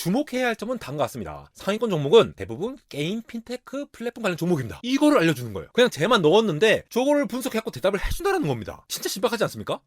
주목해야 할 점은 다음과 같습니다. 상위권 종목은 대부분 게임, 핀테크, 플랫폼 관련 종목입니다. 이거를 알려주는 거예요. 그냥 쟤만 넣었는데 저거를 분석해갖고 대답을 해준다는 겁니다. 진짜 신박하지 않습니까?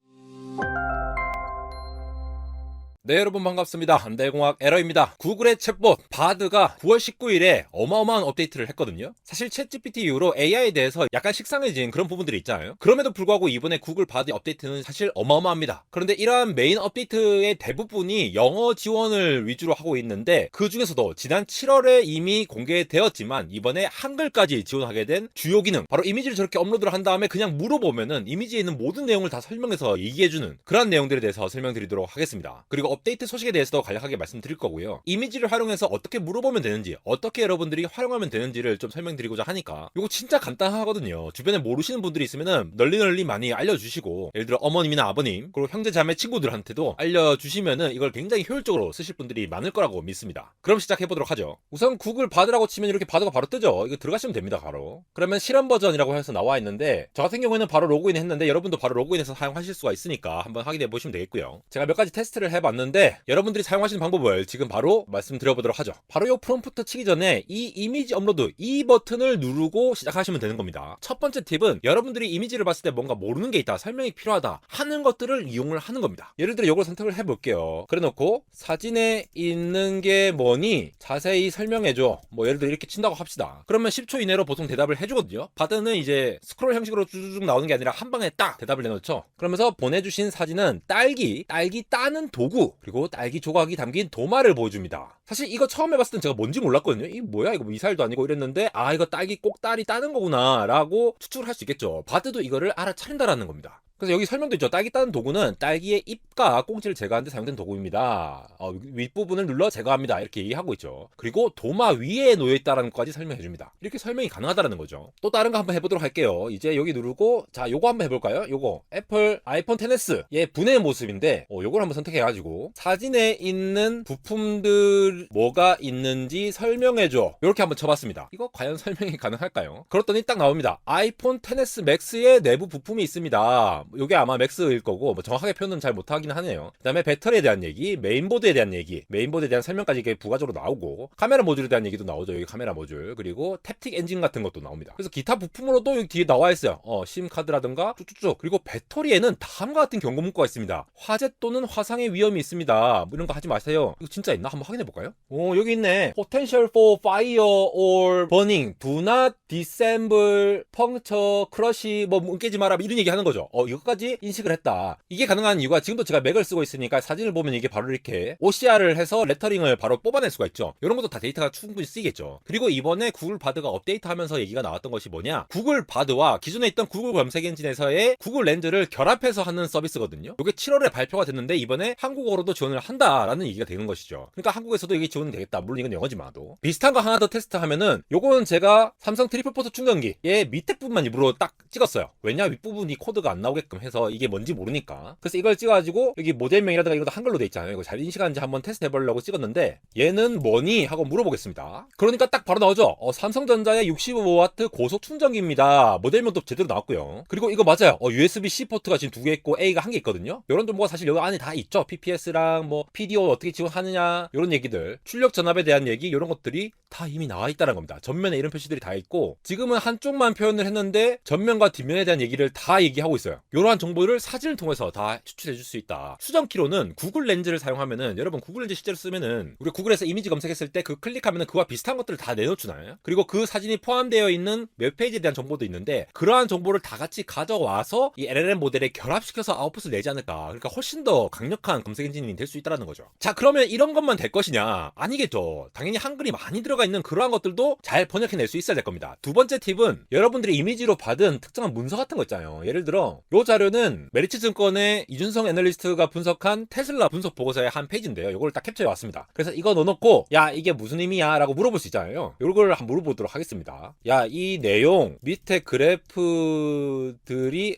네 여러분 반갑습니다. 한달공학 에러입니다. 구글의 챗봇 바드가 9월 19일에 어마어마한 업데이트를 했거든요. 사실 챗GPT 이후로 AI에 대해서 약간 식상해진 그런 부분들이 있잖아요. 그럼에도 불구하고 이번에 구글 바드 업데이트는 사실 어마어마합니다. 그런데 이러한 메인 업데이트의 대부분이 영어 지원을 위주로 하고 있는데 그 중에서도 지난 7월에 이미 공개되었지만 이번에 한글까지 지원하게 된 주요 기능 바로 이미지를 저렇게 업로드를 한 다음에 그냥 물어보면은 이미지에 있는 모든 내용을 다 설명해서 얘기해주는 그런 내용들에 대해서 설명드리도록 하겠습니다. 그리고 업데이트 소식에 대해서도 간략하게 말씀드릴 거고요. 이미지를 활용해서 어떻게 물어보면 되는지, 어떻게 여러분들이 활용하면 되는지를 좀 설명드리고자 하니까 이거 진짜 간단하거든요. 주변에 모르시는 분들이 있으면은 널리 널리 많이 알려주시고 예를 들어 어머님이나 아버님 그리고 형제 자매 친구들한테도 알려주시면은 이걸 굉장히 효율적으로 쓰실 분들이 많을 거라고 믿습니다. 그럼 시작해 보도록 하죠. 우선 구글 바드라고 치면 이렇게 바드가 바로 뜨죠. 이거 들어가시면 됩니다. 바로. 그러면 실험 버전이라고 해서 나와 있는데 저 같은 경우에는 바로 로그인 했는데 여러분도 바로 로그인해서 사용하실 수가 있으니까 한번 확인해 보시면 되겠고요. 제가 몇 가지 테스트를 해봤는데 여러분들이 사용하시는 방법을 지금 바로 말씀드려 보도록 하죠. 바로 이 프롬프트 치기 전에 이 이미지 업로드 이 버튼을 누르고 시작하시면 되는 겁니다. 첫 번째 팁은 여러분들이 이미지를 봤을 때 뭔가 모르는 게 있다, 설명이 필요하다 하는 것들을 이용을 하는 겁니다. 예를 들어 이걸 선택을 해볼게요. 그래놓고 사진에 있는 게 뭐니 자세히 설명해줘. 뭐 예를 들어 이렇게 친다고 합시다. 그러면 10초 이내로 보통 대답을 해주거든요. 바드는 이제 스크롤 형식으로 쭉쭉 나오는 게 아니라 한 방에 딱 대답을 내놓죠. 그러면서 보내주신 사진은 딸기, 딸기 따는 도구, 그리고 딸기 조각이 담긴 도마를 보여줍니다. 사실 이거 처음 해봤을 땐 제가 뭔지 몰랐거든요. 이 뭐야 이거 미사일도 아니고 이랬는데 아 이거 딸기 꼭딸이 따는 거구나 라고 추측을 할 수 있겠죠. 바드도 이거를 알아차린다라는 겁니다. 그래서 여기 설명도 있죠. 딸기 따는 도구는 딸기의 잎과 꽁지를 제거하는 데 사용된 도구입니다. 어, 윗부분을 눌러 제거합니다. 이렇게 얘기하고 있죠. 그리고 도마 위에 놓여있다라는 것까지 설명해 줍니다. 이렇게 설명이 가능하다는 거죠. 또 다른 거 한번 해보도록 할게요. 이제 여기 누르고 자 요거 한번 해볼까요? 요거 애플 아이폰 10s의 분해 모습인데 어, 요걸 한번 선택해가지고 사진에 있는 부품들 뭐가 있는지 설명해줘. 이렇게 한번 쳐봤습니다. 이거 과연 설명이 가능할까요? 그랬더니 딱 나옵니다. 아이폰 10s 맥스의 내부 부품이 있습니다. 요게 아마 맥스일 거고 뭐 정확하게 표현은 잘 못하긴 하네요. 그다음에 배터리에 대한 얘기, 메인보드에 대한 얘기, 메인보드에 대한 설명까지 이게 부가적으로 나오고 카메라 모듈에 대한 얘기도 나오죠. 여기 카메라 모듈 그리고 탭틱 엔진 같은 것도 나옵니다. 그래서 기타 부품으로도 여기 뒤에 나와 있어요. 어, 심 카드라든가 쭉쭉쭉 그리고 배터리에는 다음과 같은 경고 문구가 있습니다. 화재 또는 화상의 위험이 있습니다. 뭐 이런 거 하지 마세요. 이거 진짜 있나? 한번 확인해 볼까요? 오 여기 있네. Potential for fire or burning. Do not disassemble, puncture, crush, 뭐 뭉개지 마라 이런 얘기 하는 거죠. 어 이것까지 인식을 했다. 이게 가능한 이유가 지금도 제가 맥을 쓰고 있으니까 사진을 보면 이게 바로 이렇게 OCR을 해서 레터링을 바로 뽑아낼 수가 있죠. 이런 것도 다 데이터가 충분히 쓰이겠죠. 그리고 이번에 구글 바드가 업데이트하면서 얘기가 나왔던 것이 뭐냐? 구글 바드와 기존에 있던 구글 검색 엔진에서의 구글 렌즈를 결합해서 하는 서비스거든요. 이게 7월에 발표가 됐는데 이번에 한국어로도 지원을 한다라는 얘기가 되는 것이죠. 그러니까 한국에서도 이게 지원이 되겠다. 물론 이건 영어지만도 비슷한 거 하나 더 테스트하면은 요거는 제가 삼성 트리플 포트 충전기의 밑에 부분만 입으로 딱 찍었어요. 왜냐 윗부분이 코드가 안 나오게 끔 해서 이게 뭔지 모르니까. 그래서 이걸 찍어가지고 여기 모델명이라든가 거 한글로 돼 있잖아요. 이거 잘 인식하는지 한번 테스트 해보려고 찍었는데 얘는 뭐니 하고 물어보겠습니다. 그러니까 딱 바로 나오죠. 어, 삼성전자의 65W 고속 충전기입니다. 모델명도 제대로 나왔고요. 그리고 이거 맞아요. 어, USB-C 포트가 지금 두 개 있고 A가 한 개 있거든요. 이런 정보가 사실 여기 안에 다 있죠. PPS랑 뭐 PDO 어떻게 지원하느냐 이런 얘기들, 출력 전압에 대한 얘기 이런 것들이 다 이미 나와 있다는 겁니다. 전면에 이런 표시들이 다 있고 지금은 한쪽만 표현을 했는데 전면과 뒷면에 대한 얘기를 다 얘기하고 있어요. 이러한 정보를 사진을 통해서 다 추출해 줄 수 있다. 수정키로는 구글 렌즈를 사용하면은 여러분 구글 렌즈 실제로 쓰면은 우리 구글에서 이미지 검색했을 때 그 클릭하면은 그와 비슷한 것들을 다 내놓잖아요. 그리고 그 사진이 포함되어 있는 웹페이지에 대한 정보도 있는데 그러한 정보를 다 같이 가져와서 이 LLM 모델에 결합시켜서 아웃풋을 내지 않을까. 그러니까 훨씬 더 강력한 검색 엔진이 될 수 있다는 거죠. 자, 그러면 이런 것만 될 것이냐? 아니겠죠. 당연히 한글이 많이 들어가 있는 그러한 것들도 잘 번역해 낼 수 있어야 될 겁니다. 두 번째 팁은 여러분들이 이미지로 받은 특정한 문서 같은 거 있잖아요. 예를 들어 이 자료는 메리츠 증권의 이준성 애널리스트가 분석한 테슬라 분석 보고서의 한 페이지인데요. 이걸 딱 캡처해 왔습니다. 그래서 이거 넣어놓고 야 이게 무슨 의미야? 라고 물어볼 수 있잖아요. 이걸 한번 물어보도록 하겠습니다. 야 이 내용 밑에 그래프들이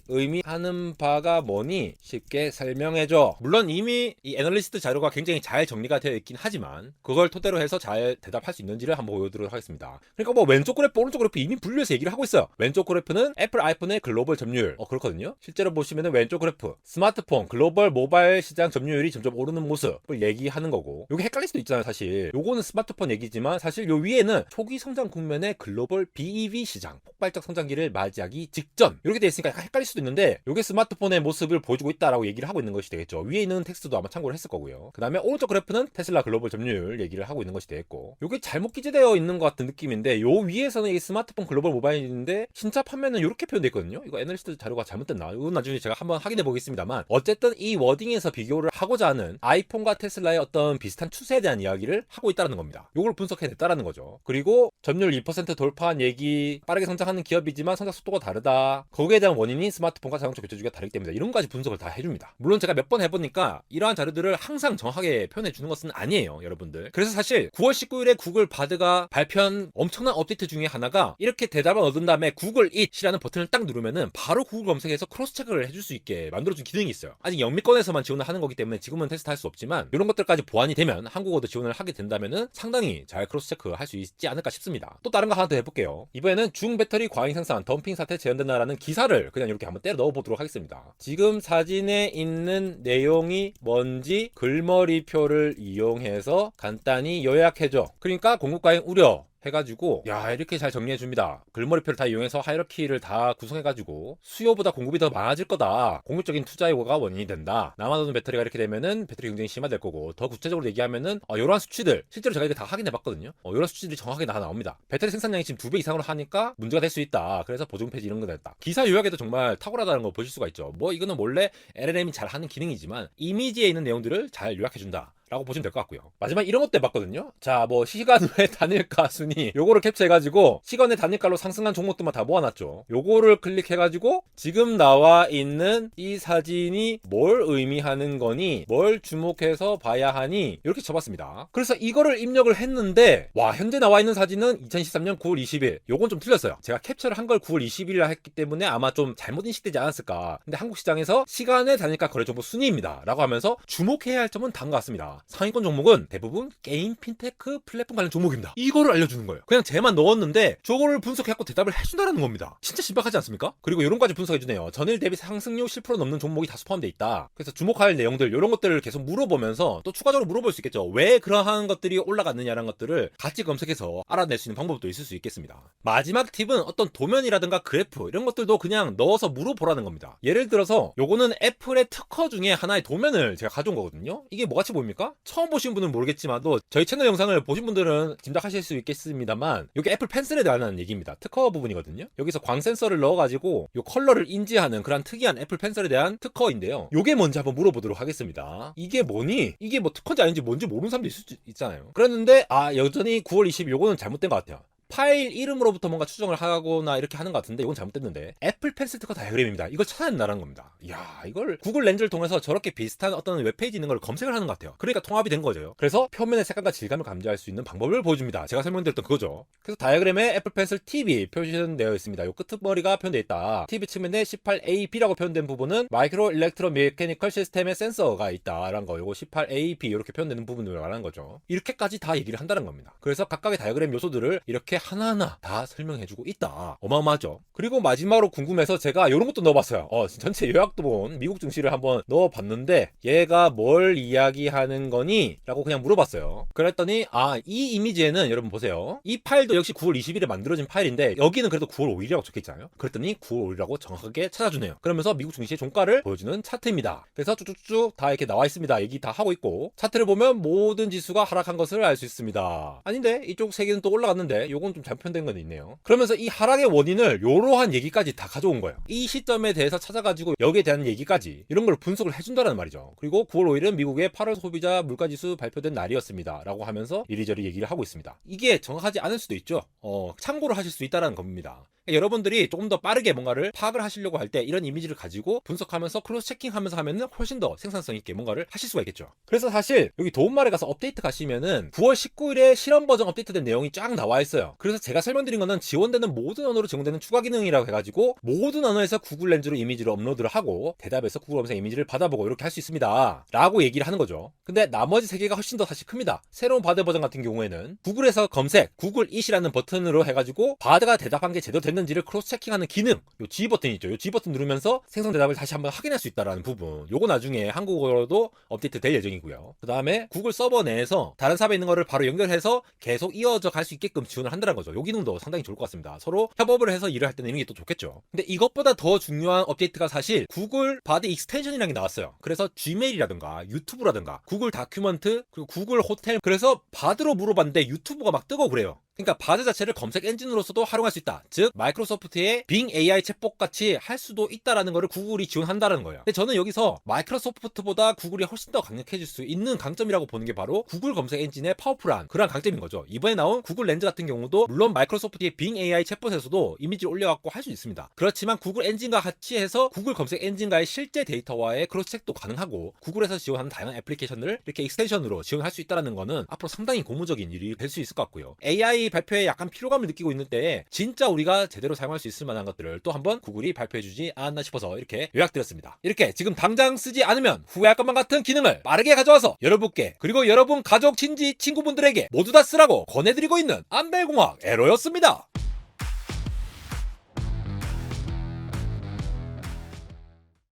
의미하는 바가 뭐니? 쉽게 설명해줘. 물론 이미 이 애널리스트 자료가 굉장히 잘 정리가 되어 있긴 하지만 그걸 토대로 해서 잘 대답할 수 있는지를 한번 보여드리도록 하겠습니다. 그러니까 뭐 왼쪽 그래프, 오른쪽 그래프 이미 분류해서 얘기를 하고 있어요. 왼쪽 그래프는 애플 아이폰의 글로벌 점유율. 어 그렇거든요. 실제로 보시면 왼쪽 그래프 스마트폰 글로벌 모바일 시장 점유율이 점점 오르는 모습을 얘기하는 거고. 요게 헷갈릴 수도 있잖아요 사실. 요거는 스마트폰 얘기지만 사실 요 위에는 초기 성장 국면의 글로벌 BEV 시장 폭발적 성장기를 맞이하기 직전. 이렇게 돼 있으니까 약간 헷갈릴 수도 있는데 요게 스마트폰의 모습을 보여주고 있다라고 얘기를 하고 있는 것이 되겠죠. 위에 있는 텍스트도 아마 참고를 했을 거고요. 그 다음에 오른쪽 그래프는 테슬라 글로벌 점유율 얘기를 하고 있는 것이 되겠고. 요게 잘못 기재되어 있는 것 같은 느낌인데 요 위에서는 이 스마트폰 글로벌 모바일인데 신차 판매는 이렇게 표현되어 있거든요. 이거 애널리스트 자료가 잘못됐나 이건 나중에 제가 한번 확인해 보겠습니다만 어쨌든 이 워딩에서 비교를 하고자 하는 아이폰과 테슬라의 어떤 비슷한 추세에 대한 이야기를 하고 있다는 겁니다. 요걸 분석해냈다라는 거죠. 그리고 점유율 2% 돌파한 얘기 빠르게 성장하는 기업이지만 성장 속도가 다르다. 거기에 대한 원인이 스마트폰과 자동차 교체 주기가 다르기 때문이다. 이런 까지 분석을 다 해줍니다. 물론 제가 몇 번 해보니까 이러한 자료들을 항상 정확하게 표현해 주는 것은 아니에요 여러분들. 그래서 사실 9월 19일에 구글 바드가 발표한 엄청난 업데이트 중에 하나가 이렇게 대답을 얻은 다음에 구글 it이라는 버튼을 딱 누르면은 바로 구글 검색에서 크로스 체크를 해줄 수 있게 만들어준 기능이 있어요. 아직 영미권에서만 지원을 하는 거기 때문에 지금은 테스트 할 수 없지만 이런 것들까지 보완이 되면 한국어도 지원을 하게 된다면은 상당히 잘 크로스 체크 할 수 있지 않을까 싶습니다. 또 다른 거 하나 더 해볼게요. 이번에는 중 배터리 과잉 생산 덤핑 사태 재현된다라는 기사를 그냥 이렇게 한번 때려 넣어보도록 하겠습니다. 지금 사진에 있는 내용이 뭔지 글머리표를 이용해서 간단히 요약해줘. 그러니까 공급 과잉 우려 해가지고 야 이렇게 잘 정리해 줍니다. 글머리표를 다 이용해서 하이러키를 다 구성해가지고 수요보다 공급이 더 많아질 거다. 공격적인 투자 요구가 원인이 된다. 남아도는 배터리가 이렇게 되면은 배터리 경쟁이 심화될 거고 더 구체적으로 얘기하면은 어, 이러한 수치들 실제로 제가 이거 다 확인해봤거든요. 어, 이런 수치들이 정확하게 다 나옵니다. 배터리 생산량이 지금 두 배 이상으로 하니까 문제가 될 수 있다. 그래서 보증 폐지 이런 거 됐다. 기사 요약에도 정말 탁월하다는 거 보실 수가 있죠. 뭐 이거는 원래 LLM이 잘 하는 기능이지만 이미지에 있는 내용들을 잘 요약해 준다. 라고 보시면 될 것 같고요. 마지막 이런 것도 해봤거든요. 자, 뭐 시간 외 단일가 순위 요거를 캡처해가지고 시간의 단일가로 상승한 종목들만 다 모아놨죠. 요거를 클릭해가지고 지금 나와 있는 이 사진이 뭘 의미하는 거니, 뭘 주목해서 봐야 하니 이렇게 쳐봤습니다. 그래서 이거를 입력을 했는데 와 현재 나와 있는 사진은 2013년 9월 20일. 요건 좀 틀렸어요. 제가 캡처를 한 걸 9월 20일이라 했기 때문에 아마 좀 잘못 인식되지 않았을까. 근데 한국 시장에서 시간의 단일가 거래 정보 순위입니다.라고 하면서 주목해야 할 점은 다음 것 같습니다. 상위권 종목은 대부분 게임, 핀테크, 플랫폼 관련 종목입니다. 이거를 알려주는 거예요. 그냥 쟤만 넣었는데 저거를 분석해갖고 대답을 해준다는 겁니다. 진짜 신박하지 않습니까? 그리고 이런까지 분석해주네요. 전일 대비 상승률 10% 넘는 종목이 다수 포함되어 있다. 그래서 주목할 내용들 이런 것들을 계속 물어보면서 또 추가적으로 물어볼 수 있겠죠. 왜 그러한 것들이 올라갔느냐라는 것들을 같이 검색해서 알아낼 수 있는 방법도 있을 수 있겠습니다. 마지막 팁은 어떤 도면이라든가 그래프 이런 것들도 그냥 넣어서 물어보라는 겁니다. 예를 들어서 요거는 애플의 특허 중에 하나의 도면을 제가 가져온 거거든요. 이게 뭐같이 보입니까? 처음 보신 분은 모르겠지만도 저희 채널 영상을 보신 분들은 짐작하실 수 있겠습니다만 여기 애플 펜슬에 대한 얘기입니다. 특허 부분이거든요. 여기서 광 센서를 넣어가지고 요 컬러를 인지하는 그런 특이한 애플 펜슬에 대한 특허인데요. 요게 뭔지 한번 물어보도록 하겠습니다. 이게 뭐니? 이게 뭐 특허인지 아닌지 뭔지 모르는 사람도 있을 수 있잖아요. 그랬는데 아 여전히 9월 20일 요거는 잘못된 것 같아요. 파일 이름으로부터 뭔가 추정을 하거나 이렇게 하는 것 같은데 이건 잘못됐는데 애플 특허 다이어그램입니다. 이걸 찾아낸다는 겁니다. 이야 이걸 구글 렌즈를 통해서 저렇게 비슷한 어떤 웹페이지 있는 걸 검색을 하는 것 같아요. 그러니까 통합이 된 거죠. 그래서 표면의 색감과 질감을 감지할 수 있는 방법을 보여줍니다. 제가 설명드렸던 그거죠. 그래서 다이어그램에 애플 펜슬 TV 표시되어 있습니다. 요 끝머리가 표현되어 있다. TV 측면에 18AB라고 표현된 부분은 마이크로 일렉트로 메케니컬 시스템의 센서가 있다라는 거. 요거 18AB 이렇게 표현되는 부분을 말하는 거죠. 이렇게까지 다 얘기를 한다는 겁니다. 그래서 각각의 다이어그램 요소들을 이렇게 하나하나 다 설명해주고 있다. 어마어마하죠. 그리고 마지막으로 궁금해서 제가 이런 것도 넣어봤어요. 어, 전체 요약도 본 미국 증시를 한번 넣어봤는데 얘가 뭘 이야기하는 거니? 라고 그냥 물어봤어요. 그랬더니 아, 이 이미지에는 여러분 보세요. 이 파일도 역시 9월 20일에 만들어진 파일인데 여기는 그래도 9월 5일이라고 적혀있잖아요. 그랬더니 9월 5일이라고 정확하게 찾아주네요. 그러면서 미국 증시의 종가를 보여주는 차트입니다. 그래서 쭉쭉쭉 다 이렇게 나와 있습니다. 얘기 다 하고 있고 차트를 보면 모든 지수가 하락한 것을 알 수 있습니다. 아닌데 이쪽 세 개는 또 올라갔는데 요 건좀 잘못 편된 건 있네요. 그러면서 이 하락의 원인을 요러한 얘기까지 다 가져온 거예요. 이 시점에 대해서 찾아가지고 여기에 대한 얘기까지 이런 걸 분석을 해준다는 말이죠. 그리고 9월 5일은 미국의 8월 소비자 물가지수 발표된 날이었습니다. 라고 하면서 이리저리 얘기를 하고 있습니다. 이게 정확하지 않을 수도 있죠. 어, 참고를 하실 수 있다는 겁니다. 그러니까 여러분들이 조금 더 빠르게 뭔가를 파악을 하시려고 할 때 이런 이미지를 가지고 분석하면서 크로스 체킹하면서 하면은 훨씬 더 생산성 있게 뭔가를 하실 수가 있겠죠. 그래서 사실 여기 도움말에 가서 업데이트 가시면은 9월 19일에 실험 버전 업데이트된 내용이 쫙 나와 있어요. 그래서 제가 설명드린 거는 지원되는 모든 언어로 제공되는 추가 기능이라고 해가지고 모든 언어에서 구글 렌즈로 이미지를 업로드를 하고 대답에서 구글 검색 이미지를 받아보고 이렇게 할 수 있습니다. 라고 얘기를 하는 거죠. 근데 나머지 세 개가 훨씬 더 사실 큽니다. 새로운 바드 버전 같은 경우에는 구글에서 검색, 구글 it이라는 버튼으로 해가지고 바드가 대답한 게 제대로 됐는지 됐는지를 크로스 체킹하는 기능, 요 G 버튼 있죠. 요 G 버튼 누르면서 생성 대답을 다시 한번 확인할 수 있다라는 부분. 요거 나중에 한국어로도 업데이트 될 예정이고요. 그 다음에 구글 서버 내에서 다른 삽에 있는 거를 바로 연결해서 계속 이어져 갈 수 있게끔 지원을 한다는 거죠. 요 기능도 상당히 좋을 것 같습니다. 서로 협업을 해서 일을 할 때는 이런 게 또 좋겠죠. 근데 이것보다 더 중요한 업데이트가 사실 구글 바드 익스텐션이라는 게 나왔어요. 그래서 지메일이라든가 유튜브라든가 구글 다큐먼트 그리고 구글 호텔 그래서 바드로 물어봤는데 유튜브가 막 뜨고 그래요. 그러니까 바드 자체를 검색 엔진으로서도 활용할 수 있다. 즉 마이크로소프트의 빙 AI 챗봇 같이 할 수도 있다라는 거를 구글이 지원한다는 거예요. 근데 저는 여기서 마이크로소프트보다 구글이 훨씬 더 강력해질 수 있는 강점이라고 보는 게 바로 구글 검색 엔진의 파워풀한 그런 강점인 거죠. 이번에 나온 구글 렌즈 같은 경우도 물론 마이크로소프트의 빙 AI 챗봇에서도 이미지를 올려갖고 할 수 있습니다. 그렇지만 구글 엔진과 같이 해서 구글 검색 엔진과의 실제 데이터와의 크로스체크도 가능하고 구글에서 지원하는 다양한 애플리케이션을 이렇게 익스텐션으로 지원할 수 있다는 거는 앞으로 상당히 고무적인 일이 될 수 있을 것 같고요. AI 발표에 약간 피로감을 느끼고 있는 때에 진짜 우리가 제대로 사용할 수 있을 만한 것들을 또 한번 구글이 발표해주지 않았나 싶어서 이렇게 요약드렸습니다. 이렇게 지금 당장 쓰지 않으면 후회할 것만 같은 기능을 빠르게 가져와서 여러분께 그리고 여러분 가족, 친지, 친구분들에게 모두 다 쓰라고 권해드리고 있는 안벨공학 에러였습니다.